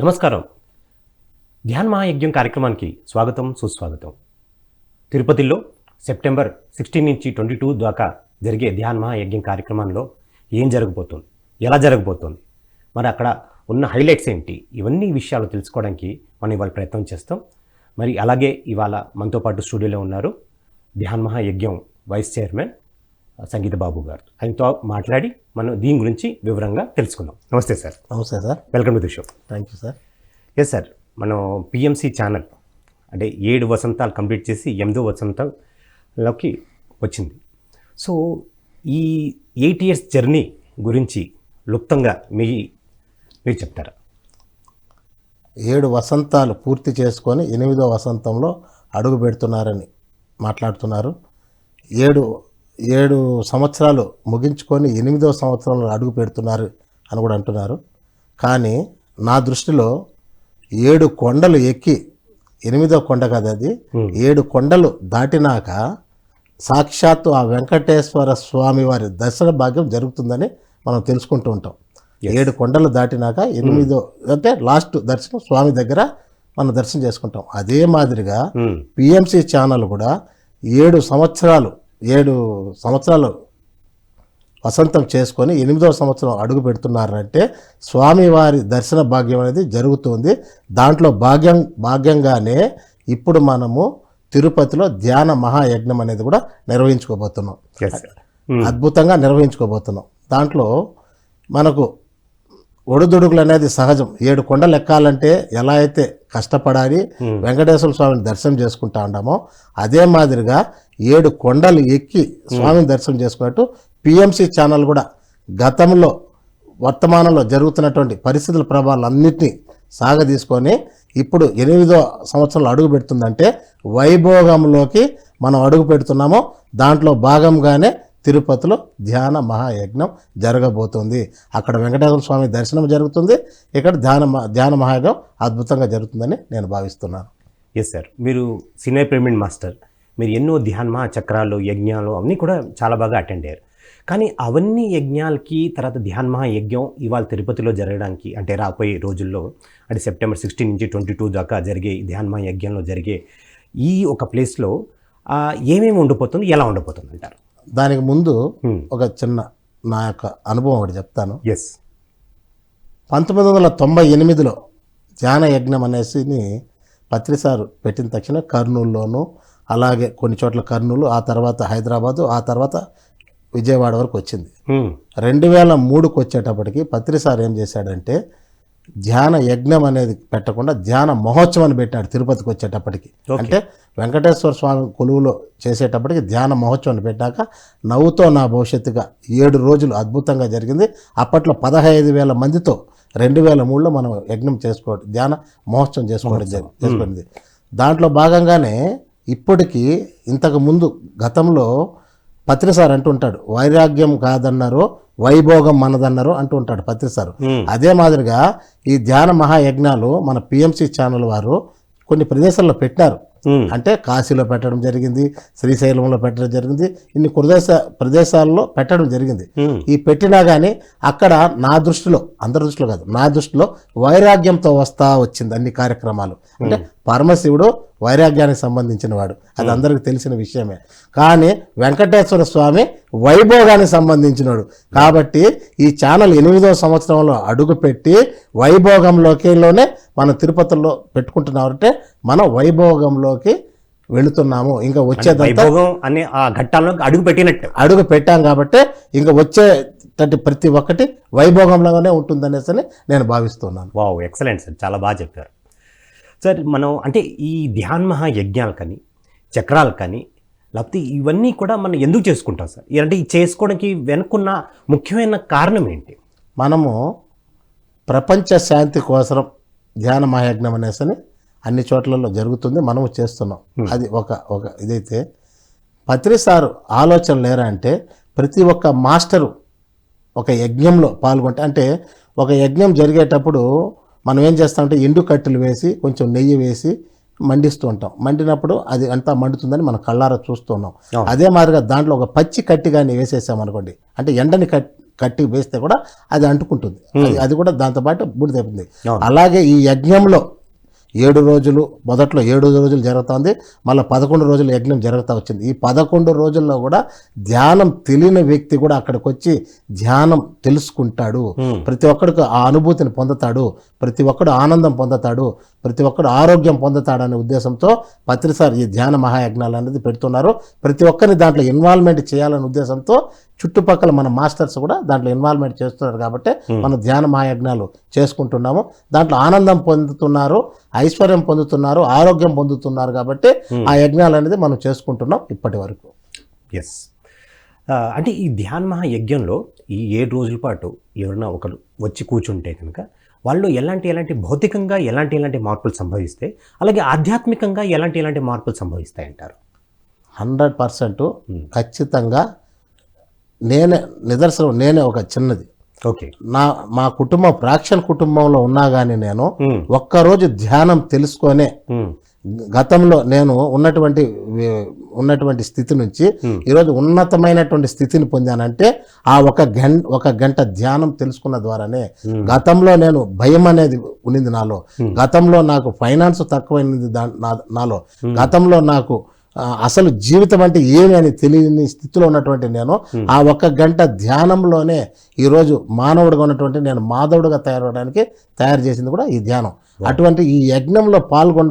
నమస్కారం. ధ్యాన్ మహాయజ్ఞం కార్యక్రమానికి స్వాగతం సుస్వాగతం. తిరుపతిలో సెప్టెంబర్ సిక్స్టీన్ నుంచి ట్వంటీ టూ దాకా జరిగే ధ్యాన్ మహాయజ్ఞం కార్యక్రమంలో ఏం జరగబోతోంది? ఎలా జరగబోతోంది? మరి అక్కడ ఉన్న హైలైట్స్ ఏంటి? ఇవన్నీ విషయాలు తెలుసుకోవడానికి మనం ఇవాళ ప్రయత్నం చేస్తాం. మరి అలాగే ఇవాళ మనతో పాటు స్టూడియోలో ఉన్నారు ధ్యాన్ మహాయజ్ఞం వైస్ చైర్మన్ సంగీత బాబు గారు ఆయనతో మాట్లాడి మనం దీని గురించి వివరంగా తెలుసుకుందాం. నమస్తే సార్. నమస్తే sir. Welcome to the show. Thank you sir. Yes sir మనం పిఎంసి ఛానల్ అంటే ఏడు వసంతాలు కంప్లీట్ చేసి ఎనిమిదో వసంతంలోకి వచ్చింది. సో ఈ ఎయిట్ ఇయర్స్ జర్నీ గురించి క్లుప్తంగా మీ మీరు చెప్తారా? ఏడు వసంతాలు పూర్తి చేసుకొని ఎనిమిదో వసంతంలో అడుగు పెడుతున్నారని మాట్లాడుతున్నారు. ఏడు ఏడు సంవత్సరాలు ముగించుకొని ఎనిమిదో సంవత్సరంలో అడుగు పెడుతున్నారు అని కూడా అంటున్నారు. కానీ నా దృష్టిలో ఏడు కొండలు ఎక్కి ఎనిమిదో కొండ కదా అది ఏడు కొండలు దాటినాక సాక్షాత్తు ఆ వెంకటేశ్వర స్వామి వారి దర్శన భాగ్యం జరుగుతుందని మనం తెలుసుకుంటూ ఉంటాం. ఏడు కొండలు దాటినాక ఎనిమిదో అంటే లాస్ట్ దర్శనం స్వామి దగ్గర మనం దర్శనం చేసుకుంటాం. అదే మాదిరిగా. పిఎంసి ఛానల్ కూడా ఏడు సంవత్సరాలు ఏడు సంవత్సరాలు వసంతం చేసుకొని ఎనిమిదవ సంవత్సరం అడుగు పెడుతున్నారంటే స్వామివారి దర్శన భాగ్యం అనేది జరుగుతుంది. దాంట్లో భాగ్యం భాగ్యంగానే ఇప్పుడు మనము తిరుపతిలో ధ్యాన మహాయజ్ఞం అనేది కూడా నిర్వహించుకోబోతున్నాం. మ్మ్. అద్భుతంగా నిర్వహించుకోబోతున్నాం. దాంట్లో మనకు ఒడిదుడుకులు అనేది సహజం. ఏడు కొండలు ఎక్కాలంటే ఎలా అయితే కష్టపడాలి వెంకటేశ్వర స్వామిని దర్శనం చేసుకుంటా ఉన్నామో అదే మాదిరిగా ఏడు కొండలు ఎక్కి స్వామిని దర్శనం చేసుకున్నట్టు పిఎంసి ఛానల్ కూడా గతంలో వర్తమానంలో జరుగుతున్నటువంటి పరిస్థితుల ప్రభావాలన్నింటినీ సాగదీసుకొని ఇప్పుడు ఎనిమిదో సంవత్సరంలో అడుగు పెడుతుందంటే వైభోగంలోకి మనం అడుగు పెడుతున్నామో దాంట్లో భాగంగానే తిరుపతిలో ధ్యాన మహాయజ్ఞం జరగబోతుంది. అక్కడ వెంకటేశ్వర స్వామి దర్శనం జరుగుతుంది. ఇక్కడ ధ్యాన ధ్యాన మహాయజ్ఞం అద్భుతంగా జరుగుతుందని నేను భావిస్తున్నాను. ఎస్ సార్ మీరు సినీ పిరమిడ్ మాస్టర్. మీరు ఎన్నో ధ్యాన్మా చక్రాలు యజ్ఞాలు అవన్నీ కూడా చాలా బాగా అటెండ్ అయ్యారు. కానీ అవన్నీ యజ్ఞాలకి తర్వాత ధ్యాన్మహా యజ్ఞం ఇవాళ తిరుపతిలో జరగడానికి అంటే రాబోయే రోజుల్లో అంటే సెప్టెంబర్ సిక్స్టీన్ నుంచి ట్వంటీ టూ దాకా జరిగే ధ్యాన్మహా యజ్ఞంలో జరిగే ఈ ఒక ప్లేస్లో ఏమేమి ఉండిపోతుంది ఎలా ఉండిపోతుంది అంటారు? దానికి ముందు. ఒక చిన్న నా యొక్క అనుభవం ఒకటి చెప్తాను. ఎస్ పంతొమ్మిది వందల తొంభై ఎనిమిదిలో ధ్యాన యజ్ఞం అనేసి పత్రిసారు పెట్టిన తక్షణ కర్నూలులోను అలాగే కొన్ని చోట్ల కర్నూలు ఆ తర్వాత హైదరాబాదు ఆ తర్వాత విజయవాడ వరకు వచ్చింది. రెండు వేల మూడుకు వచ్చేటప్పటికి పత్రిసార్ ఏం చేశాడంటే ధ్యాన యజ్ఞం అనేది పెట్టకుండా ధ్యాన మహోత్సవం పెట్టాడు తిరుపతికి వచ్చేటప్పటికి. అంటే వెంకటేశ్వర స్వామి కొలువులో చేసేటప్పటికి ధ్యాన మహోత్సవం పెట్టాక నవ్వుతో నా భవిష్యత్తుగా ఏడు రోజులు అద్భుతంగా జరిగింది. అప్పట్లో పదహైదు వేల మందితో రెండు వేల మూడులో మనం యజ్ఞం చేసుకోవడం ధ్యాన మహోత్సవం చేసుకోవడం జరి- చేసుకున్నది దాంట్లో భాగంగానే ఇప్పటికీ ఇంతకు ముందు గతంలో పత్రిసార్ అంటుంటాడు వైరాగ్యం కాదన్నారు వైభోగం మనదన్నారు అంటూ ఉంటాడు పత్రిసారు అదే మాదిరిగా ఈ ధ్యాన మహాయజ్ఞాలు మన పిఎంసి ఛానల్ వారు కొన్ని ప్రదేశాల్లో పెట్టినారు. అంటే కాశీలో పెట్టడం జరిగింది శ్రీశైలంలో పెట్టడం జరిగింది ఇన్ని ప్రదేశ ప్రదేశాల్లో పెట్టడం జరిగింది. ఈ పెట్టినా కానీ అక్కడ నా దృష్టిలో అందరి దృష్టిలో కాదు నా దృష్టిలో వైరాగ్యంతో వస్తా వచ్చింది అన్ని కార్యక్రమాలు. అంటే పరమశివుడు వైరాగ్యానికి సంబంధించిన వాడు. అది అందరికీ తెలిసిన విషయమే. కానీ వెంకటేశ్వర స్వామి వైభోగానికి సంబంధించినవాడు కాబట్టి ఈ ఛానల్ ఎనిమిదో సంవత్సరంలో అడుగుపెట్టి వైభోగంలోకిలోనే మనం తిరుపతిలో పెట్టుకుంటున్నామంటే మనం వైభోగంలోకి వెళుతున్నాము. ఇంకా వచ్చేదంతా అనే ఆ ఘట్టాల్లో అడుగు పెట్టినట్టు. అడుగు పెట్టాం కాబట్టి ఇంకా వచ్చేటట్టు ప్రతి ఒక్కటి వైభోగంలోనే ఉంటుందనేసి నేను భావిస్తున్నాను. Wow excellent sir. చాలా బాగా చెప్పారు. సార్ మనం అంటే ఈ ధ్యాన్ మహా యజ్ఞాలు కానీ చక్రాలు కానీ లేకపోతే ఇవన్నీ కూడా మనం ఎందుకు చేసుకుంటాం సార్? అంటే ఈ చేసుకోవడానికి వెనుకున్న ముఖ్యమైన కారణం ఏంటి? మనము ప్రపంచ శాంతి కోసం ధ్యాన మహాయజ్ఞం అనేసి అని అన్ని చోట్లలో జరుగుతుంది మనము చేస్తున్నాం. అది ఒక ఒక ఇదైతే పత్రిసారు ఆలోచన లేరా అంటే ప్రతి ఒక్క మాస్టరు ఒక యజ్ఞంలో పాల్గొంటే అంటే ఒక యజ్ఞం జరిగేటప్పుడు మనం ఏం చేస్తామంటే ఎండు కట్టెలు వేసి కొంచెం నెయ్యి వేసి మండిస్తూ ఉంటాం. మండినప్పుడు అది అంతా మండుతుందని మనం కళ్ళారా చూస్తున్నాం. అదే మాదిరిగా దాంట్లో ఒక పచ్చి కట్టి కానీ వేసేసాం అనుకోండి. అంటే ఎండని కట్ కట్టి వేస్తే కూడా అది అంటుకుంటుంది. అది- కూడా దాంతోపాటు బూడిద అయిపోతుంది. అవును. అలాగే ఈ యజ్ఞంలో ఏడు రోజులు మొదట్లో ఏడు రోజులు జరుగుతుంది మళ్ళీ పదకొండు రోజులు యజ్ఞం జరుగుతూ వచ్చింది. ఈ పదకొండు రోజుల్లో కూడా ధ్యానం తెలియని వ్యక్తి కూడా అక్కడికి వచ్చి ధ్యానం తెలుసుకుంటాడు. ప్రతి ఒక్కడికి ఆ అనుభూతిని పొందుతాడు. ప్రతి ఒక్కడు ఆనందం పొందుతాడు. ప్రతి ఒక్కడు ఆరోగ్యం పొందుతాడనే ఉద్దేశంతో పత్రిసార్ ఈ ధ్యాన మహాయజ్ఞాలు అనేది పెడుతున్నారు. ప్రతి ఒక్కరిని దాంట్లో ఇన్వాల్వ్మెంట్ చేయాలనే ఉద్దేశంతో చుట్టుపక్కల మన మాస్టర్స్ కూడా దాంట్లో ఇన్వాల్వ్మెంట్ చేస్తున్నారు కాబట్టి మనం ధ్యాన మహాయజ్ఞాలు చేసుకుంటున్నాము. దాంట్లో ఆనందం పొందుతున్నారు ఐశ్వర్యం పొందుతున్నారు ఆరోగ్యం పొందుతున్నారు కాబట్టి ఆ యజ్ఞాలు అనేది మనం చేసుకుంటున్నాం ఇప్పటి వరకు. ఎస్ అంటే ఈ ధ్యాన మహాయజ్ఞంలో ఈ ఏడు రోజుల పాటు ఎవరైనా ఒకరు వచ్చి కూర్చుంటే కనుక వాళ్ళు ఎలాంటి ఎలాంటి భౌతికంగా ఎలాంటి ఎలాంటి మార్పులు సంభవిస్తాయి అలాగే ఆధ్యాత్మికంగా ఎలాంటి ఎలాంటి మార్పులు సంభవిస్తాయి అంటారు హండ్రెడ్ పర్సెంట్ ఖచ్చితంగా నేనే నిదర్శనం నేనే ఒక చిన్నది ఓకే నా మా కుటుంబం ప్రాక్షన్ కుటుంబంలో ఉన్నా కానీ నేను. ఒక్కరోజు ధ్యానం తెలుసుకొనే. గతంలో నేను ఉన్నటువంటి ఉన్నటువంటి స్థితి నుంచి ఈరోజు ఉన్నతమైనటువంటి స్థితిని పొందానంటే ఆ ఒక గంట ఒక గంట ధ్యానం తెలుసుకున్న ద్వారానే గతంలో నేను భయం అనేది ఉన్నింది నాలో. గతంలో నాకు ఫైనాన్స్ తక్కువైంది దా నా- నాలో. గతంలో నాకు అసలు జీవితం అంటే ఏమి అని తెలియని స్థితిలో ఉన్నటువంటి నేను ఆ ఒక్క గంట ధ్యానంలోనే ఈరోజు మానవుడిగా ఉన్నటువంటి నేను మాధవుడిగా తయారవడానికి తయారు చేసింది కూడా ఈ ధ్యానం. అటువంటి ఈ యజ్ఞంలో పాల్గొన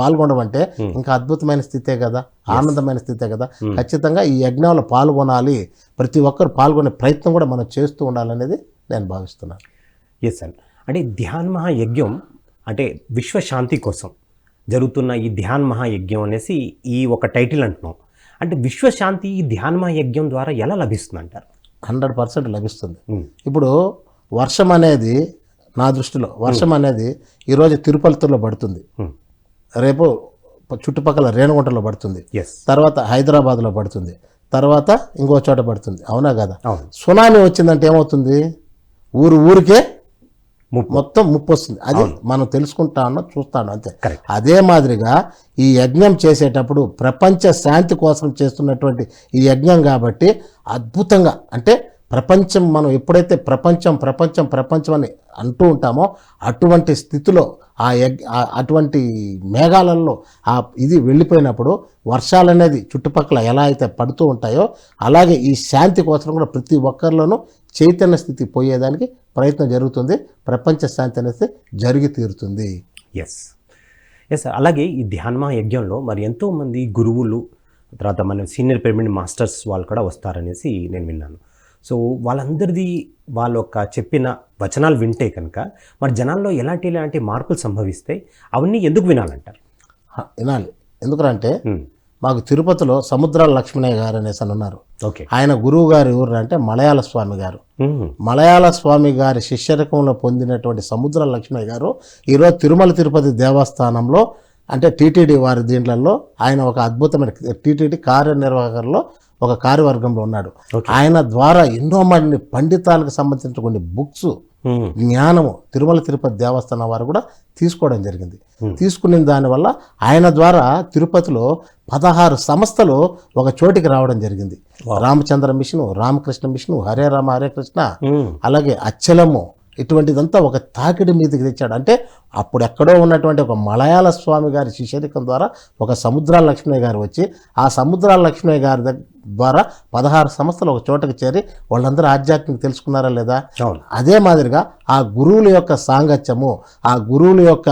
పాల్గొనడం అంటే ఇంకా అద్భుతమైన స్థితే కదా ఆనందమైన స్థితే కదా. ఖచ్చితంగా ఈ యజ్ఞంలో పాల్గొనాలి. ప్రతి ఒక్కరు పాల్గొనే ప్రయత్నం కూడా మనం చేస్తూ ఉండాలనేది నేను భావిస్తున్నాను. ఎస్ సార్ అంటే ధ్యాన్ మహాయజ్ఞం అంటే విశ్వశాంతి కోసం జరుగుతున్న ఈ ధ్యాన్ మహాయజ్ఞం అనేసి ఈ ఒక టైటిల్ అంటున్నాం. అంటే విశ్వశాంతి ఈ ధ్యాన్ మహాయజ్ఞం ద్వారా ఎలా లభిస్తుంది అంటారు హండ్రెడ్ పర్సెంట్ లభిస్తుంది. ఇప్పుడు వర్షం అనేది నా దృష్టిలో వర్షం అనేది ఈరోజు తిరుపతిలో పడుతుంది. రేపు చుట్టుపక్కల రేణుగుంటలో పడుతుంది. తర్వాత హైదరాబాద్లో పడుతుంది. తర్వాత ఇంకో చోట పడుతుంది. అవునా కదా? సునామీ వచ్చిందంటే ఏమవుతుంది? ఊరు ఊరికే. మొత్తం ముప్పు వస్తుంది. అది మనం తెలుసుకుంటాను చూస్తాను అంతే. అదే మాదిరిగా ఈ యజ్ఞం చేసేటప్పుడు ప్రపంచ శాంతి కోసం చేస్తున్నటువంటి ఈ యజ్ఞం కాబట్టి అద్భుతంగా అంటే ప్రపంచం మనం ఎప్పుడైతే ప్రపంచం ప్రపంచం ప్రపంచం అని అంటూ ఉంటామో అటువంటి స్థితిలో ఆ ఆ- అటువంటి మేఘాలలో ఆ ఇది వెళ్ళిపోయినప్పుడు వర్షాలు అనేది చుట్టుపక్కల ఎలా అయితే పడుతూ ఉంటాయో అలాగే ఈ శాంతి కోసం కూడా ప్రతి ఒక్కరిలోనూ చైతన్య స్థితి పోయేదానికి ప్రయత్నం జరుగుతుంది. ప్రపంచ శాంతి అనేది జరిగి తీరుతుంది. ఎస్ ఎస్ అలాగే ఈ ధ్యానమా యజ్ఞంలో మరి ఎంతోమంది గురువులు తర్వాత మన సీనియర్ పిరమిడ్ మాస్టర్స్ వాళ్ళు కూడా వస్తారనేసి నేను విన్నాను. సో వాళ్ళందరిది వాళ్ళ యొక్క చెప్పిన వచనాలు వింటే కనుక మరి జనాల్లో ఎలాంటి ఎలాంటి మార్పులు సంభవిస్తాయి అవన్నీ ఎందుకు వినాలంటారు? వినాలి. ఎందుకంటే. మాకు తిరుపతిలో సముద్రాల లక్ష్మణయ్య గారు అనేసి అని ఉన్నారు. ఓకే. ఆయన గురువు గారు ఎవరు అంటే మలయాళ స్వామి గారు. మలయాళ స్వామి గారి శిష్యరకంలో పొందినటువంటి సముద్ర లక్ష్మయ్య గారు ఈరోజు తిరుమల తిరుపతి దేవస్థానంలో అంటే టీటీడీ వారి దీంట్లలో ఆయన ఒక అద్భుతమైన టీటీడీ కార్యనిర్వాహకుల్లో ఒక కార్యవర్గంలో ఉన్నాడు. ఆయన ద్వారా ఎన్నో మంది పండితాలకు సంబంధించిన కొన్ని బుక్స్. జ్ఞానము తిరుమల తిరుపతి దేవస్థానం వారు కూడా తీసుకోవడం జరిగింది తీసుకున్న దానివల్ల ఆయన ద్వారా తిరుపతిలో పదహారు సంస్థలు ఒక చోటికి రావడం జరిగింది రామచంద్ర మిషను రామకృష్ణ మిషను హరే రామ హరే కృష్ణ. అలాగే అచ్చలము ఇటువంటిదంతా ఒక తాకిడి మీదకి తెచ్చాడు అంటే అప్పుడు ఎక్కడో ఉన్నటువంటి ఒక మలయాళ స్వామి గారి శిష్యరికం ద్వారా ఒక సముద్రాల లక్ష్మయ్య గారు వచ్చి ఆ సముద్రాల లక్ష్మయ్య గారి దగ్- ద్వారా పదహారు సంస్థలు ఒక చోటకి చేరి వాళ్ళందరూ ఆధ్యాత్మిక తెలుసుకున్నారా లేదా? అదే మాదిరిగా ఆ గురువుల యొక్క సాంగత్యము ఆ గురువుల యొక్క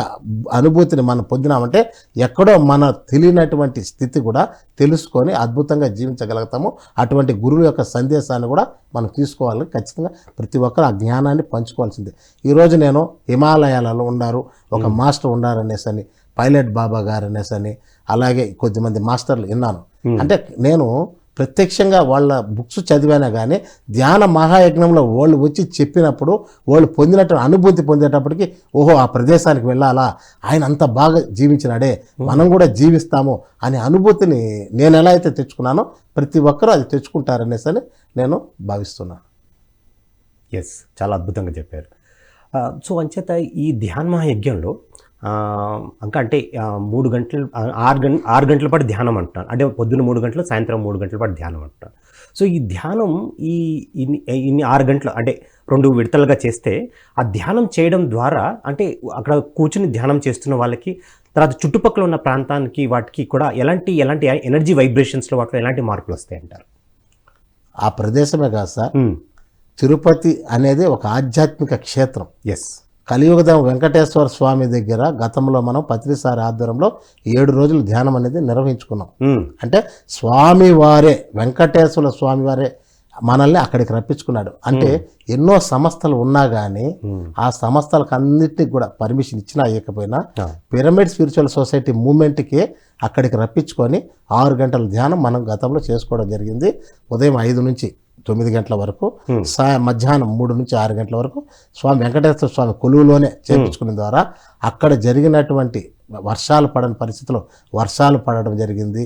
అనుభూతిని మనం పొందినామంటే ఎక్కడో మన తెలియనటువంటి స్థితి కూడా తెలుసుకొని అద్భుతంగా జీవించగలుగుతాము. అటువంటి గురువు యొక్క సందేశాన్ని కూడా మనం తీసుకోవాలి. ఖచ్చితంగా ప్రతి ఒక్కరు ఆ జ్ఞానాన్ని పంచుకోవాల్సిందే. ఈరోజు నేను హిమాలయాలలో ఉన్నారు. ఒక మాస్టర్ ఉన్నారు అనేసి అని పైలట్ బాబా గారు అనేసి అని అలాగే కొద్దిమంది మాస్టర్లు విన్నాను. అంటే నేను ప్రత్యక్షంగా వాళ్ళ బుక్స్ చదివానా కానీ ధ్యాన మహాయజ్ఞంలో వాళ్ళు వచ్చి చెప్పినప్పుడు వాళ్ళు పొందినట్టు అనుభూతి పొందేటప్పటికి ఓహో ఆ ప్రదేశానికి వెళ్ళాలా? ఆయన అంత బాగా జీవించినాడే మనం కూడా జీవిస్తాము అనే అనుభూతిని నేను ఎలా అయితే తెచ్చుకున్నానో ప్రతి ఒక్కరూ అది తెచ్చుకుంటారనేసి అని నేను భావిస్తున్నాను. ఎస్ చాలా అద్భుతంగా చెప్పారు. సో అంచేత ఈ ధ్యాన మహాయజ్ఞంలో ఇంకా అంటే మూడు గంటలు ఆరు గంట ఆరు గంటల పాటు ధ్యానం అంటున్నాను అంటే పొద్దున్న మూడు గంటలు సాయంత్రం మూడు గంటల పాటు ధ్యానం అంటున్నాను సో ఈ ధ్యానం ఈ ఇన్ని ఇన్ని ఆరు గంటలు అంటే రెండు విడతలుగా చేస్తే ఆ ధ్యానం చేయడం ద్వారా అంటే అక్కడ కూర్చుని ధ్యానం చేస్తున్న వాళ్ళకి తర్వాత చుట్టుపక్కల ఉన్న ప్రాంతానికి వాటికి కూడా ఎలాంటి ఎలాంటి ఎనర్జీ వైబ్రేషన్స్లో వాటిలో ఎలాంటి మార్పులు వస్తాయి అంటారు? ఆ ప్రదేశమే కాదు సార్. తిరుపతి అనేది ఒక ఆధ్యాత్మిక క్షేత్రం. ఎస్ కలియుగదం వెంకటేశ్వర స్వామి దగ్గర గతంలో మనం పత్రిసారి ఆధ్వర్యంలో ఏడు రోజులు ధ్యానం అనేది నిర్వహించుకున్నాం. అంటే స్వామి వారే వెంకటేశ్వర స్వామి వారే మనల్ని అక్కడికి రప్పించుకున్నాడు. అంటే ఎన్నో సంస్థలు ఉన్నా కానీ ఆ సంస్థలకు అన్నిటికీ కూడా పర్మిషన్ ఇచ్చినా ఇవ్వకపోయినా పిరమిడ్ స్పిరిచువల్ సొసైటీ మూమెంట్కి అక్కడికి రప్పించుకొని ఆరు గంటల ధ్యానం మనం గతంలో చేసుకోవడం జరిగింది. ఉదయం ఐదు నుంచి తొమ్మిది గంటల వరకు సా మధ్యాహ్నం మూడు నుంచి ఆరు గంటల వరకు స్వామి వెంకటేశ్వర స్వామి కొలువులోనే చేపించుకున్న ద్వారా అక్కడ జరిగినటువంటి వర్షాలు పడని పరిస్థితిలో వర్షాలు పడడం జరిగింది.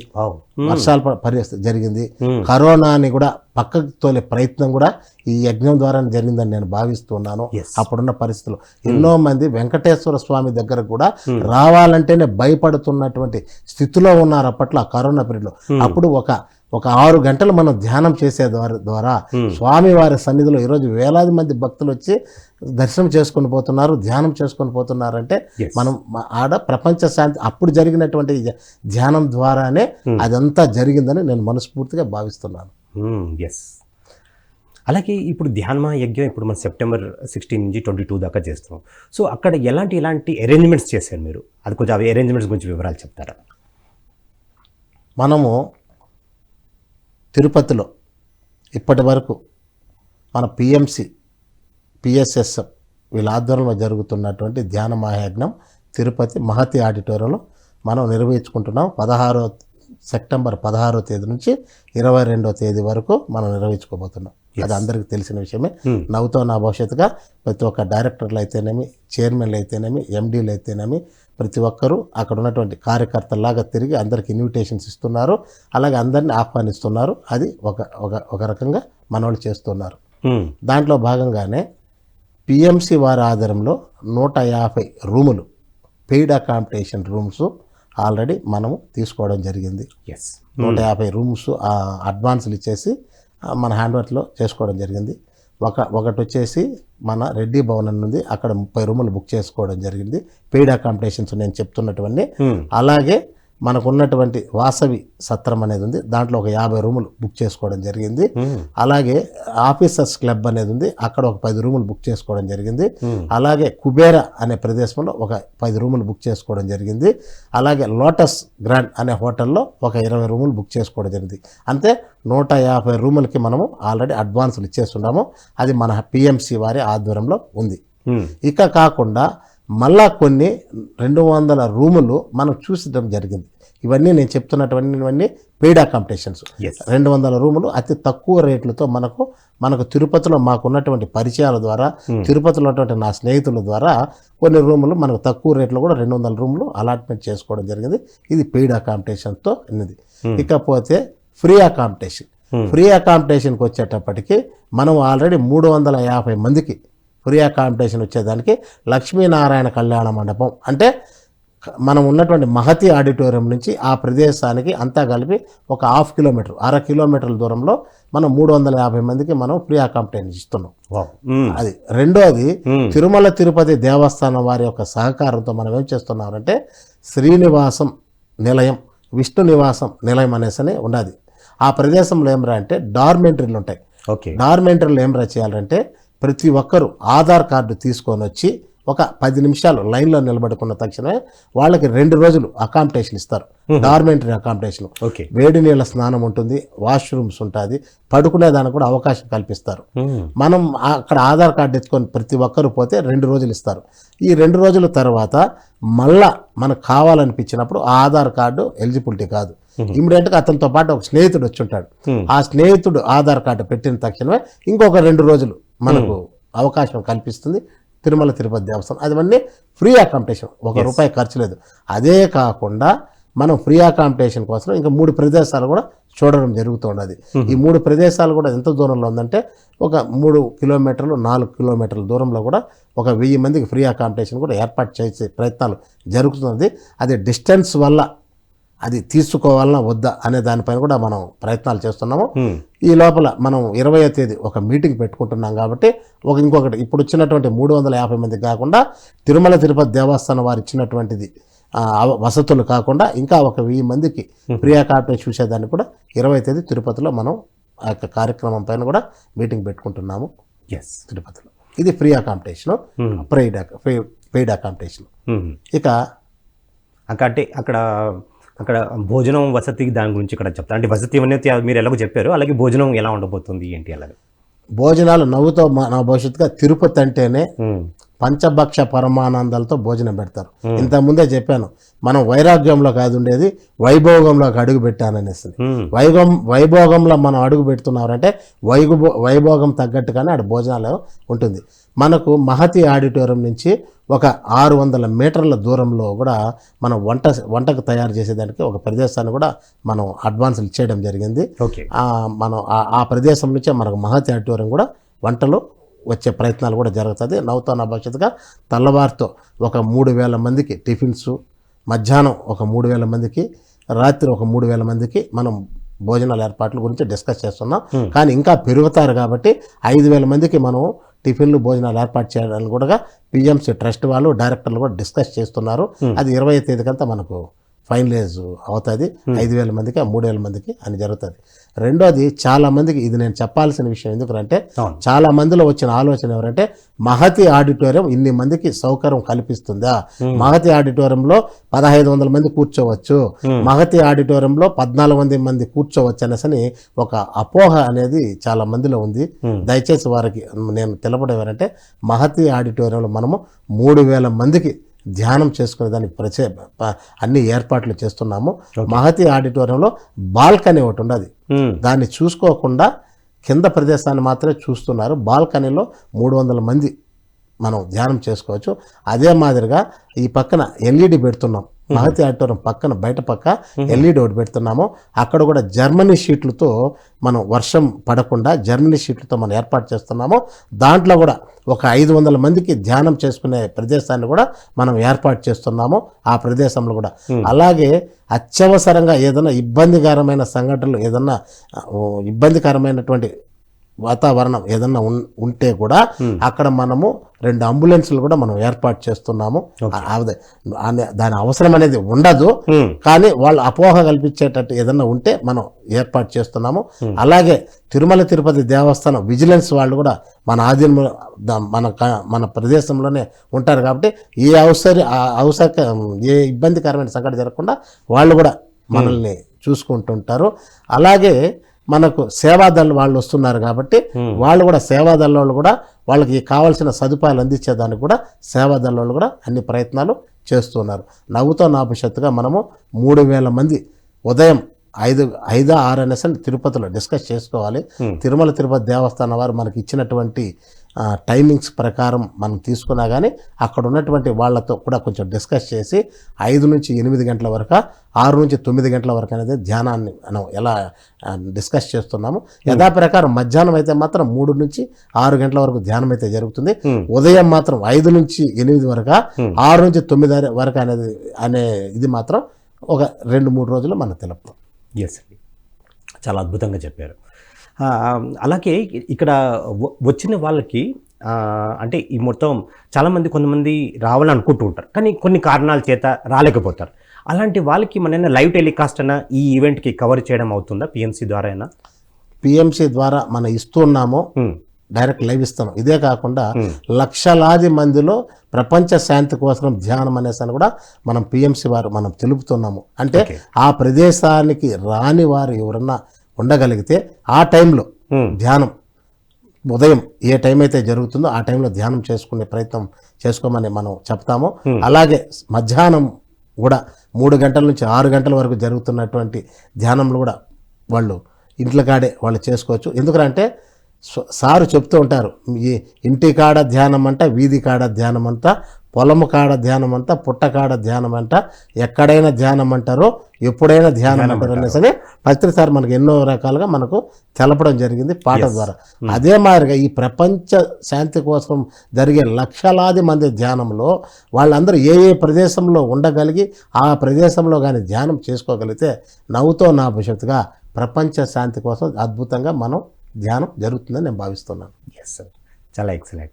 వర్షాలు పరిస్థితి జరిగింది. కరోనాని కూడా పక్కకు తోలే ప్రయత్నం కూడా ఈ యజ్ఞం ద్వారా జరిగిందని నేను భావిస్తున్నాను. అప్పుడున్న పరిస్థితులు ఎన్నో మంది వెంకటేశ్వర స్వామి దగ్గర కూడా రావాలంటేనే భయపడుతున్నటువంటి స్థితిలో ఉన్నారు అప్పట్లో ఆ కరోనా పీరియడ్లో. అప్పుడు ఒక ఒక ఆరు గంటలు మనం ధ్యానం చేసే ద్వారా ద్వారా స్వామి వారి సన్నిధిలో ఈరోజు వేలాది మంది భక్తులు వచ్చి దర్శనం చేసుకొని పోతున్నారు ధ్యానం చేసుకొని పోతున్నారంటే Yes. మనం ఆడ ప్రపంచ శాంతి అప్పుడు జరిగినటువంటి ధ్యానం ద్వారానే అదంతా జరిగిందని నేను మనస్ఫూర్తిగా భావిస్తున్నాను. ఎస్ అలాగే ఇప్పుడు ధ్యానమా యజ్ఞం ఇప్పుడు మన సెప్టెంబర్ సిక్స్టీన్ నుంచి ట్వంటీ టూ దాకా చేస్తున్నాం. సో అక్కడ ఎలాంటి ఎలాంటి అరేంజ్మెంట్స్ చేశారు మీరు? అది కొంచెం అవి అరేంజ్మెంట్స్ గురించి వివరాలు చెప్తారా? మనము తిరుపతిలో ఇప్పటి వరకు మన పిఎంసి పిఎస్ఎస్ వీళ్ళ ఆధ్వర్యంలో జరుగుతున్నటువంటి ధ్యాన మహాయజ్ఞం తిరుపతి మహతి ఆడిటోరియంలో మనం నిర్వహించుకుంటున్నాం. పదహారో సెప్టెంబర్ పదహారో తేదీ నుంచి ఇరవై రెండో తేదీ వరకు మనం నిర్వహించుకోబోతున్నాం. అది అందరికీ తెలిసిన విషయమే. నవ్వుతో నా భవిష్యత్తుగా ప్రతి ఒక్క డైరెక్టర్లు అయితేనేమి చైర్మన్లు అయితేనేమి ఎండీలు అయితేనేమి ప్రతి ఒక్కరూ అక్కడ ఉన్నటువంటి కార్యకర్తల్లాగా తిరిగి అందరికి ఇన్విటేషన్స్ ఇస్తున్నారు. అలాగే అందరిని ఆహ్వానిస్తున్నారు. అది ఒక ఒక ఒక రకంగా మనవాళ్ళు చేస్తున్నారు. దాంట్లో భాగంగానే పిఎంసి వారి ఆధారంలో నూట యాభై రూములు పెయిడ్ అకామిడేషన్ రూమ్స్ ఆల్రెడీ మనము తీసుకోవడం జరిగింది. ఎస్ నూట యాభై రూమ్స్ అడ్వాన్సులు ఇచ్చేసి మన హ్యాండ్వర్క్లో చేసుకోవడం జరిగింది. ఒక ఒకటి వచ్చేసి మన రెడ్డి భవన్ ఉంది అక్కడ ముప్పై రూములు బుక్ చేసుకోవడం జరిగింది పెయిడ్ అకామిడేషన్స్ నేను చెప్తున్నటువంటి మ్మ్. అలాగే మనకు ఉన్నటువంటి వాసవి సత్రం అనేది ఉంది. దాంట్లో ఒక యాభై రూములు బుక్ చేసుకోవడం జరిగింది. అలాగే ఆఫీసర్స్ క్లబ్ అనేది ఉంది. అక్కడ ఒక పది రూములు బుక్ చేసుకోవడం జరిగింది. అలాగే కుబేర అనే ప్రదేశంలో ఒక పది రూములు బుక్ చేసుకోవడం జరిగింది. అలాగే లోటస్ గ్రాండ్ అనే హోటల్లో ఒక ఇరవై రూములు బుక్ చేసుకోవడం జరిగింది. అంతే నూట యాభై రూములకి మనము ఆల్రెడీ అడ్వాన్సులు ఇచ్చేస్తున్నాము. అది మన పిఎంసి వారి ఆధ్వర్యంలో ఉంది. ఇక కాకుండా మళ్ళా కొన్ని రెండు వందల రూములు మనం చూసడం జరిగింది. ఇవన్నీ నేను చెప్తున్నటువంటివన్నీ పెయిడ్ అకామిడేషన్స్. రెండు వందల రూములు అతి తక్కువ రేట్లతో మనకు మనకు తిరుపతిలో మాకు ఉన్నటువంటి పరిచయాల ద్వారా తిరుపతిలో ఉన్నటువంటి నా స్నేహితుల ద్వారా కొన్ని రూములు మనకు తక్కువ రేట్లో కూడా రెండు వందల రూములు అలాట్మెంట్ చేసుకోవడం జరిగింది. ఇది పెయిడ్ అకామిడేషన్తో ఉన్నది. ఇకపోతే ఫ్రీ అకామిడేషన్ ఫ్రీ అకామిడేషన్కి వచ్చేటప్పటికి మనం ఆల్రెడీ మూడు వందల యాభై మందికి ఫ్రీ అకామిడేషన్ వచ్చేదానికి లక్ష్మీనారాయణ కళ్యాణ మండపం. అంటే మనం ఉన్నటువంటి మహతి ఆడిటోరియం నుంచి ఆ ప్రదేశానికి అంతా కలిపి ఒక హాఫ్ కిలోమీటర్ అర కిలోమీటర్ల దూరంలో మనం మూడు వందల యాభై మందికి మనం ఫ్రీ అకామిడేషన్ ఇస్తున్నాం. అది రెండోది. తిరుమల తిరుపతి దేవస్థానం వారి యొక్క సహకారంతో మనం ఏం చేస్తున్నామంటే శ్రీనివాసం నిలయం విష్ణు నివాసం నిలయం అనేసి ఉన్నది. ఆ ప్రదేశంలో ఏమరా అంటే డార్మెంటరీలు ఉంటాయి. ఓకే. డార్మెంటరీలు ఏమరా చేయాలంటే ప్రతి ఒక్కరూ ఆధార్ కార్డు తీసుకొని వచ్చి ఒక పది నిమిషాలు లైన్లో నిలబడుకున్న తక్షణమే వాళ్ళకి రెండు రోజులు అకామిడేషన్ ఇస్తారు. Dormitory accommodation okay. వేడి నీళ్ళ స్నానం ఉంటుంది వాష్రూమ్స్ ఉంటుంది పడుకునే దానికి కూడా అవకాశం కల్పిస్తారు. మనం అక్కడ ఆధార్ కార్డు ఎత్తుకొని ప్రతి ఒక్కరు పోతే రెండు రోజులు ఇస్తారు. ఈ రెండు రోజుల తర్వాత మళ్ళా మనకు కావాలనిపించినప్పుడు ఆ ఆధార్ కార్డు ఎలిజిబిలిటీ కాదు. ఇమీడియట్గా అతనితో పాటు ఒక స్నేహితుడు వచ్చి ఉంటాడు. ఆ స్నేహితుడు ఆధార్ కార్డు పెట్టిన తక్షణమే ఇంకొక రెండు రోజులు మనకు అవకాశం కల్పిస్తుంది తిరుమల తిరుపతి దేవస్థానం. అదివన్నీ ఫ్రీ అకామిడేషన్ ఒక రూపాయి ఖర్చు లేదు. అదే కాకుండా మనం ఫ్రీ అకామిడేషన్ కోసం ఇంకా మూడు ప్రదేశాలు కూడా చూడడం జరుగుతున్నది ఈ మూడు ప్రదేశాలు కూడా ఎంత దూరంలో ఉందంటే ఒక మూడు కిలోమీటర్లు నాలుగు కిలోమీటర్ల దూరంలో కూడా ఒక వెయ్యి మందికి ఫ్రీ అకామిడేషన్ కూడా ఏర్పాటు చేసే ప్రయత్నాలు జరుగుతున్నది. అది డిస్టెన్స్ వల్ల అది తీసుకోవాలన్నా వద్దా అనే దానిపైన కూడా మనం ప్రయత్నాలు చేస్తున్నాము. ఉమ్, ఈ లోపల మనం ఇరవయో తేదీ ఒక మీటింగ్ పెట్టుకుంటున్నాం కాబట్టి ఒక ఇంకొకటి ఇప్పుడు వచ్చినటువంటి మూడు వందల యాభై మంది కాకుండా తిరుమల తిరుపతి దేవస్థానం వారు ఇచ్చినటువంటిది వసతులు కాకుండా ఇంకా ఒక వెయ్యి మందికి ప్రియా కార్పొరేట్ చూసేదాన్ని కూడా ఇరవై తేదీ తిరుపతిలో మనం ఆ యొక్క కార్యక్రమం పైన కూడా మీటింగ్ పెట్టుకుంటున్నాము. ఎస్ తిరుపతిలో. ఇది free accommodation um, paid paid accommodation. ఇక అక్కడ అంటే అక్కడ అక్కడ భోజనం వసతి దాని గురించి ఇక్కడ చెప్తారు అంటే వసతి అనేది మీరు ఎలాగో చెప్పారు అలాగే భోజనం ఎలా ఉండబోతుంది ఏంటి అలాగే? భోజనాలు నవ్వుతో మన భవిష్యత్తుగా తిరుపతి అంటేనే పంచభక్ష పరమానందాలతో భోజనం పెడతారు. ఇంతకుముందే చెప్పాను మనం వైరాగ్యంలో కాదు ఉండేది వైభోగంలోకి అడుగు పెట్టాననేసి వైభవం వైభోగంలో మనం అడుగు పెడుతున్నారంటే వైభో వైభోగం తగ్గట్టుగానే ఆడ భోజనాలు ఉంటుంది. మనకు మహతి ఆడిటోరియం నుంచి ఒక ఆరు వందల మీటర్ల దూరంలో కూడా మనం వంట వంటకు తయారు చేసేదానికి ఒక ప్రదేశాన్ని కూడా మనం అడ్వాన్స్ ఇచ్చేయడం జరిగింది. మనం ఆ ప్రదేశం నుంచే మనకు మహతి ఆడిటోరియం కూడా వంటలు వచ్చే ప్రయత్నాలు కూడా జరుగుతుంది నవ్వుతాన భవిష్యత్తుగా తెల్లవారితో ఒక మూడు వేల మందికి టిఫిన్స్ మధ్యాహ్నం ఒక మూడు వేల మందికి రాత్రి ఒక మూడు వేల మందికి మనం భోజనాల ఏర్పాట్ల గురించి డిస్కస్ చేస్తున్నాం. కానీ ఇంకా పెరుగుతారు కాబట్టి ఐదు వేల మందికి మనం టిఫిన్లు భోజనాలు ఏర్పాటు చేయడానికి కూడా పిఎంసి ట్రస్ట్ వాళ్ళు డైరెక్టర్లు కూడా డిస్కస్ చేస్తున్నారు. అది ఇరవై తేదీకంతా మనకు ఫైనలైజ్ అవుతుంది. ఐదు వేల మందికి ఆ మూడు వేల మందికి అని జరుగుతుంది. రెండోది చాలా మందికి ఇది నేను చెప్పాల్సిన విషయం ఎందుకంటే చాలా మందిలో వచ్చిన ఆలోచన ఎవరంటే మహతి ఆడిటోరియం ఇన్ని మందికి సౌకర్యం కల్పిస్తుందా? మహతి ఆడిటోరియంలో పదహైదు వందల మంది కూర్చోవచ్చు. మహతి ఆడిటోరియంలో పద్నాలుగు మంది మంది కూర్చోవచ్చు అనేసి ఒక అపోహ అనేది చాలా మందిలో ఉంది. దయచేసి వారికి నేను తెలపడం ఏంటంటే మహతి ఆడిటోరియంలో మనము మూడు వేల మందికి ధ్యానం చేసుకునే దానికి ప్రచే అన్ని ఏర్పాట్లు చేస్తున్నాము. మహతి ఆడిటోరియంలో బాల్కనీ ఒకటి ఉండదు. దాన్ని చూసుకోకుండా కింద ప్రదేశాన్ని మాత్రమే చూస్తున్నారు. బాల్కనీలో మూడు వందల మంది మనం ధ్యానం చేసుకోవచ్చు. అదే మాదిరిగా ఈ పక్కన ఎల్ఈడి పెడుతున్నాం. మహతి ఆడిటోరియం పక్కన బయట పక్క ఎల్ఈడి ఒకటి పెడుతున్నాము. అక్కడ కూడా జర్మనీ షీట్లతో మనం వర్షం పడకుండా జర్మనీ షీట్లతో మనం ఏర్పాటు చేస్తున్నాము. దాంట్లో కూడా ఒక ఐదు వందల మందికి ధ్యానం చేసుకునే ప్రదేశాన్ని కూడా మనం ఏర్పాటు చేస్తున్నాము ఆ ప్రదేశంలో కూడా. అలాగే అత్యవసరంగా ఏదైనా ఇబ్బందికరమైన సంఘటనలు ఏదన్నా ఇబ్బందికరమైనటువంటి వాతావరణం ఏదన్నా ఉంటే కూడా అక్కడ మనము రెండు అంబులెన్స్లు కూడా మనం ఏర్పాటు చేస్తున్నాము. అదే దాని అవసరం అనేది ఉండదు. కానీ వాళ్ళు అపోహ కల్పించేటట్టు ఏదన్నా ఉంటే మనం ఏర్పాటు చేస్తున్నాము. అలాగే తిరుమల తిరుపతి దేవస్థానం విజిలెన్స్ వాళ్ళు కూడా మన ఆధీనంలో మన మన ప్రదేశంలోనే ఉంటారు కాబట్టి ఏ అవసర అవసర ఏ ఇబ్బందికరమైన సంఘటన జరగకుండా వాళ్ళు కూడా మనల్ని చూసుకుంటుంటారు. అలాగే మనకు సేవాదళ వాళ్ళు వస్తున్నారు కాబట్టి వాళ్ళు కూడా సేవాదళ వాళ్ళు కూడా వాళ్ళకి కావాల్సిన సదుపాయాలు అందించేదానికి కూడా సేవాదళ వాళ్ళు కూడా అన్ని ప్రయత్నాలు చేస్తున్నారు నవ్వుతో నా భవిష్యత్తుగా మనము మూడు వేల మంది ఉదయం ఐదు ఐదు ఆరు అనేసి తిరుపతిలో డిస్కస్ చేసుకోవాలి. తిరుమల తిరుపతి దేవస్థానం వారు మనకి ఇచ్చినటువంటి టైమింగ్స్ ప్రకారం మనం తీసుకున్నా కానీ అక్కడ ఉన్నటువంటి వాళ్ళతో కూడా కొంచెం డిస్కస్ చేసి ఐదు నుంచి ఎనిమిది గంటల వరకు ఆరు నుంచి తొమ్మిది గంటల వరకు అనేది ధ్యానాన్ని మనం ఎలా డిస్కస్ చేస్తున్నాము. యథాప్రకారం మధ్యాహ్నం అయితే మాత్రం మూడు నుంచి ఆరు గంటల వరకు ధ్యానం అయితే జరుగుతుంది. ఉదయం మాత్రం ఐదు నుంచి ఎనిమిది వరకు ఆరు నుంచి తొమ్మిది వరకు అనేది అనే ఇది మాత్రం ఒక రెండు మూడు రోజులు మనం తెలుపుతాం. ఎస్ అండి చాలా అద్భుతంగా చెప్పారు. అలాగే ఇక్కడ వచ్చిన వాళ్ళకి అంటే ఈ మొత్తం చాలామంది కొంతమంది రావాలని అనుకుంటూ ఉంటారు. కానీ కొన్ని కారణాల చేత రాలేకపోతారు. అలాంటి వాళ్ళకి మన లైవ్ టెలికాస్ట్ అన్న ఈ ఈవెంట్కి కవర్ చేయడం అవుతుందా? పిఎంసి ద్వారా అయినా? పిఎంసి ద్వారా మనం ఇస్తున్నాము డైరెక్ట్ లైవ్ ఇస్తాను ఇదే కాకుండా లక్షలాది మందిలో ప్రపంచ శాంతి కోసం ధ్యానం అనేసి అని కూడా మనం పిఎంసి వారు మనం తెలుపుతున్నాము. అంటే. ఆ ప్రదేశానికి రాని వారు ఎవరన్నా ఉండగలిగితే ఆ టైంలో ధ్యానం ఉదయం ఏ టైం అయితే జరుగుతుందో ఆ టైంలో ధ్యానం చేసుకునే ప్రయత్నం చేసుకోమని మనం చెప్తాము. అలాగే మధ్యాహ్నం కూడా మూడు గంటల నుంచి ఆరు గంటల వరకు జరుగుతున్నటువంటి ధ్యానంలో కూడా వాళ్ళు ఇంట్లో కాడే వాళ్ళు చేసుకోవచ్చు. ఎందుకంటే సారు చెప్తూ ఉంటారు ఈ ఇంటి కాడ ధ్యానం అంట వీధి కాడ ధ్యానం అంతా పొలము కాడ ధ్యానం అంట పుట్టకాడ ధ్యానం అంట ఎక్కడైనా ధ్యానం అంటారో ఎప్పుడైనా ధ్యానం అంటారు అనేసి పత్రి సార్ మనకు ఎన్నో రకాలుగా మనకు తెలపడం జరిగింది పాట ద్వారా. అదే మాదిరిగా ఈ ప్రపంచ శాంతి కోసం జరిగే లక్షలాది మంది ధ్యానంలో వాళ్ళందరూ ఏ ఏ ప్రదేశంలో ఉండగలిగి ఆ ప్రదేశంలో కానీ ధ్యానం చేసుకోగలిగితే నవ్వుతో నా భవిష్యత్తుగా ప్రపంచ శాంతి కోసం అద్భుతంగా మనం ధ్యానం జరుగుతుందని నేను భావిస్తున్నాను. ఎస్ సార్ చాలా ఎక్సలెంట్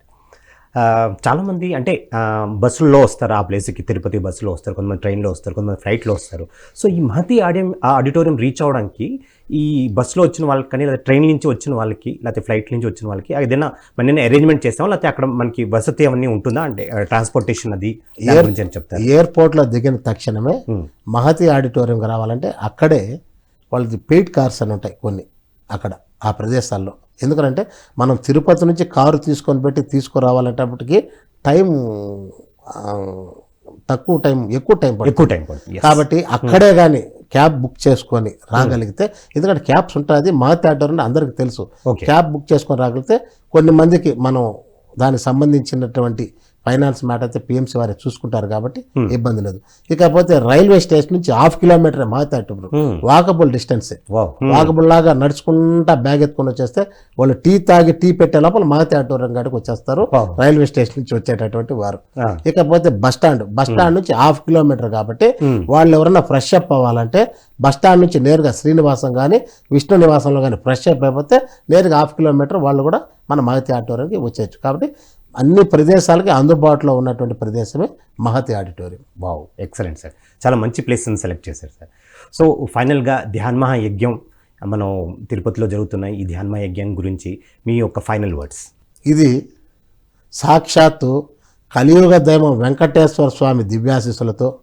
చాలామంది అంటే బస్సుల్లో వస్తారు ఆ ప్లేస్కి తిరుపతి బస్సులో వస్తారు కొంతమంది ట్రైన్లో వస్తారు కొంతమంది ఫ్లైట్లో వస్తారు. సో ఈ మహతి ఆడియం ఆ ఆడిటోరియం రీచ్ అవ్వడానికి ఈ బస్సులో వచ్చిన వాళ్ళకి కానీ లేదా ట్రైన్ నుంచి వచ్చిన వాళ్ళకి లేకపోతే ఫ్లైట్ నుంచి వచ్చిన వాళ్ళకి ఏదైనా మన అరేంజ్మెంట్ చేస్తామా? లేకపోతే అక్కడ మనకి వసతి అవన్నీ ఉంటుందా? అంటే ట్రాన్స్పోర్టేషన్ అది చెప్తారు? ఎయిర్పోర్ట్లో దిగిన తక్షణమే Hmm. మహతి ఆడిటోరియంకి రావాలంటే అక్కడే వాళ్ళది పెయిడ్ కార్స్ అని ఉంటాయి కొన్ని అక్కడ. ఆ ప్రదేశాల్లో. ఎందుకంటే మనం తిరుపతి నుంచి కారు తీసుకొని పెట్టి తీసుకురావాలంటప్పటికి టైం తక్కువ టైం ఎక్కువ టైం పడుతుంది. ఎక్కువ టైం పడుతుంది. కాబట్టి అక్కడే కానీ క్యాబ్ బుక్ చేసుకొని రాగలిగితే ఎందుకంటే క్యాబ్స్ ఉంటుంది మహతి ఆడిటోరియం అందరికీ తెలుసు. క్యాబ్ బుక్ చేసుకొని రాగలిగితే కొన్ని మందికి మనం దానికి సంబంధించినటువంటి ఫైనాన్స్ మ్యాటర్ అయితే పిఎంసీ వారే చూసుకుంటారు కాబట్టి ఇబ్బంది లేదు. ఇకపోతే రైల్వే స్టేషన్ నుంచి హాఫ్ కిలోమీటర్ మాతాటప్పుడు Hmm. వాకబుల్ డిస్టెన్సే. వావ్ వాకబుల్ లాగా నడుచుకుంటా బ్యాగ్ ఎత్తుకొని వచ్చేస్తే వాళ్ళు టీ తాగి టీ పెట్టే లోపల మాగతి ఆటోరం కాడికి వచ్చేస్తారు. రైల్వే స్టేషన్ నుంచి వచ్చేటటువంటి వారు. ఇకపోతే బస్ స్టాండ్ బస్ స్టాండ్ నుంచి హాఫ్ కిలోమీటర్ కాబట్టి Hmm. వాళ్ళు ఎవరైనా ఫ్రెష్ అప్ అవ్వాలంటే బస్ స్టాండ్ నుంచి నేరుగా శ్రీనివాసం కానీ విష్ణు నివాసంలో కానీ ఫ్రెష్ అప్ అయిపోతే నేరుగా హాఫ్ కిలోమీటర్ వాళ్ళు కూడా మన మహతి ఆడిటోరియంకి వచ్చేయచ్చు. కాబట్టి అన్ని ప్రదేశాలకి అందుబాటులో ఉన్నటువంటి ప్రదేశమే Mahathi auditorium. Wow excellent sir. చాలా మంచి ప్లేస్ని సెలెక్ట్ చేశారు సార్. సో ఫైనల్గా ధ్యాన్మహా యజ్ఞం మనం తిరుపతిలో జరుగుతున్న ఈ ధ్యాన్మహా యజ్ఞం గురించి మీ యొక్క ఫైనల్ వర్డ్స్. ఇది సాక్షాత్తు కలియుగ దైవం వెంకటేశ్వర స్వామి దివ్యాశీస్సులతో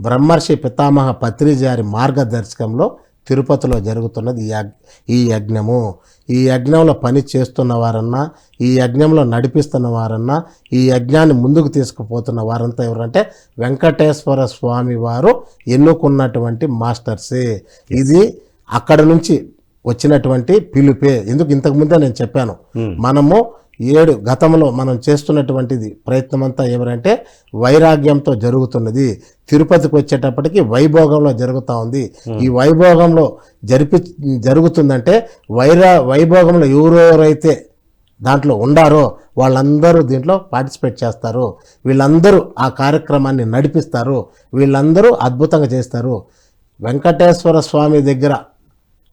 బ్రహ్మర్షి పితామహ పత్రిజారి మార్గదర్శకంలో తిరుపతిలో జరుగుతున్నది ఈ ఈ యజ్ఞము. ఈ యజ్ఞంలో పని చేస్తున్న వారన్నా ఈ యజ్ఞంలో నడిపిస్తున్న వారన్నా ఈ యజ్ఞాన్ని ముందుకు తీసుకుపోతున్న వారంతా ఎవరంటే వెంకటేశ్వర స్వామి వారు ఎన్నుకున్నటువంటి మాస్టర్సే. ఇది అక్కడ నుంచి వచ్చినటువంటి పిలుపే. ఎందుకు ఇంతకు ముందే నేను చెప్పాను? మనము ఏడు గతంలో మనం చేస్తున్నటువంటిది ప్రయత్నం అంతా ఎవరంటే వైరాగ్యంతో జరుగుతున్నది. తిరుపతికి వచ్చేటప్పటికి వైభోగంలో జరుగుతూ ఉంది. ఈ వైభోగంలో జరిపి జరుగుతుందంటే వైరా వైభోగంలో ఎవరెవరైతే దాంట్లో ఉండారో వాళ్ళందరూ దీంట్లో పార్టిసిపేట్ చేస్తారు. వీళ్ళందరూ ఆ కార్యక్రమాన్ని నడిపిస్తారు. వీళ్ళందరూ అద్భుతంగా చేస్తారు. వెంకటేశ్వర స్వామి దగ్గర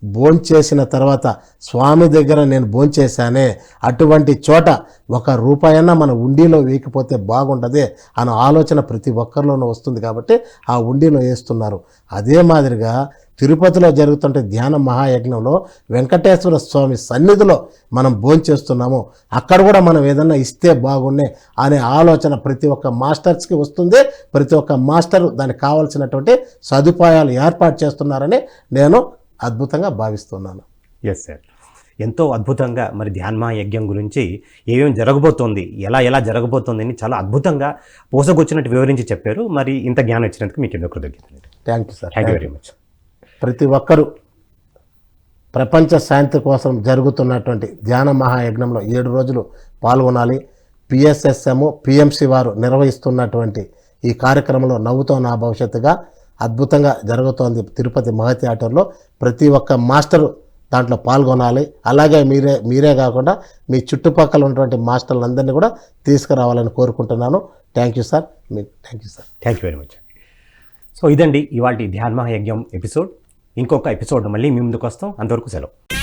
భోంచేసిన తర్వాత స్వామి దగ్గర నేను భోంచేశానే అటువంటి చోట ఒక రూపాయన్నా మన ఉండిలో వేయకపోతే బాగుండదే అన్న ఆలోచన ప్రతి ఒక్కరిలోనూ వస్తుంది కాబట్టి ఆ ఉండిలో వేస్తున్నారు. అదే మాదిరిగా తిరుపతిలో జరుగుతుంటే ధ్యాన మహాయజ్ఞంలో వెంకటేశ్వర స్వామి సన్నిధిలో మనం భోంచేస్తున్నాము. అక్కడ కూడా మనం ఏదన్నా ఇస్తే బాగుండే అనే ఆలోచన ప్రతి ఒక్క మాస్టర్స్కి వస్తుంది. ప్రతి ఒక్క మాస్టర్ దానికి కావాల్సినటువంటి సదుపాయాలు ఏర్పాటు చేస్తున్నారని నేను అద్భుతంగా భావిస్తున్నాను. ఎస్ సార్ ఎంతో అద్భుతంగా మరి ధ్యాన్మా యజ్ఞం గురించి ఏమేమి జరగబోతోంది ఎలా ఎలా జరగబోతోంది అని చాలా అద్భుతంగా పోసకొచ్చినట్టు వివరించి చెప్పారు. మరి ఇంత జ్ఞానం ఇచ్చినందుకు మీకు ఎన్నో కృతజ్ఞతలు. Thank you sir thank you very much ప్రతి ఒక్కరూ ప్రపంచ శాంతి కోసం జరుగుతున్నటువంటి ధ్యాన మహాయజ్ఞంలో ఏడు రోజులు పాల్గొనాలి. పిఎస్ఎస్ఎం పిఎంసి వారు నిర్వహిస్తున్నటువంటి ఈ కార్యక్రమంలో నవ్వుతో నా భవిష్యత్తుగా అద్భుతంగా జరుగుతోంది తిరుపతి మహతి థియేటర్లో ప్రతి ఒక్క మాస్టరు దాంట్లో పాల్గొనాలి. అలాగే మీరే మీరే కాకుండా మీ చుట్టుపక్కల ఉన్నటువంటి మాస్టర్లందరినీ కూడా తీసుకురావాలని కోరుకుంటున్నాను. Thank you sir. Me thank you sir. Thank you very much. So ఇదండి ఇవాళ ధ్యాన్మా యజ్ఞం ఎపిసోడ్. ఇంకొక ఎపిసోడ్ మళ్ళీ మీ ముందుకు వస్తాం. అంతవరకు సెలవు.